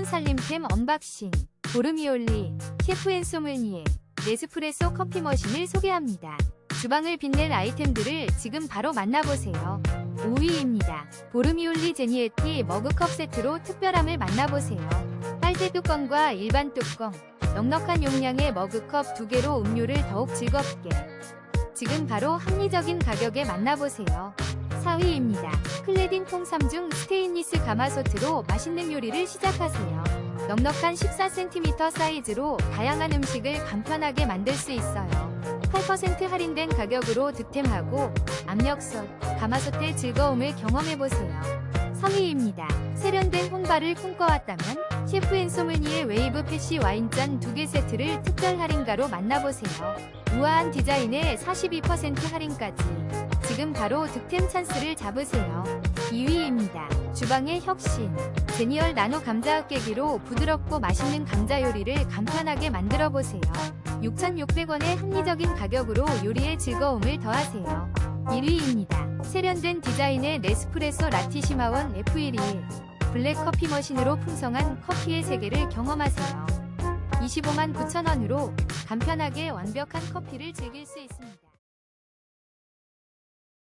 새로운 살림템 언박싱 보르미올리 셰프 앤 소믈리에 네스프레소 커피 머신을 소개합니다. 주방을 빛낼 아이템들을 지금 바로 만나보세요. 5위입니다. 보르미올리 제니에티 머그컵 세트로 특별함을 만나보세요. 빨대 뚜껑과 일반 뚜껑, 넉넉한 용량의 머그컵 두 개로 음료를 더욱 즐겁게. 지금 바로 합리적인 가격에 만나보세요. 4위입니다. 클레딘 통 3중 스테인리스 가마솥으로 맛있는 요리를 시작하세요. 넉넉한 14cm 사이즈로 다양한 음식을 간편하게 만들 수 있어요. 8% 할인된 가격으로 득템하고 압력솥, 가마솥의 즐거움을 경험해보세요. 3위입니다. 세련된 혼밥을 꿈꿔왔다면 셰프 앤 소믈리에 웨이브 패시 와인잔 2개 세트를 특별 할인가로 만나보세요. 우아한 디자인에 42% 할인까지. 지금 바로 득템 찬스를 잡으세요. 2위입니다. 주방의 혁신. 제니얼 나노 감자 깨기로 부드럽고 맛있는 감자 요리를 간편하게 만들어 보세요. 6,600원의 합리적인 가격으로 요리의 즐거움을 더하세요. 1위입니다. 세련된 디자인의 네스프레소 라티시마원 F121 블랙 커피 머신으로 풍성한 커피의 세계를 경험하세요. 25만 9천원으로 간편하게 완벽한 커피를 즐길 수 있습니다.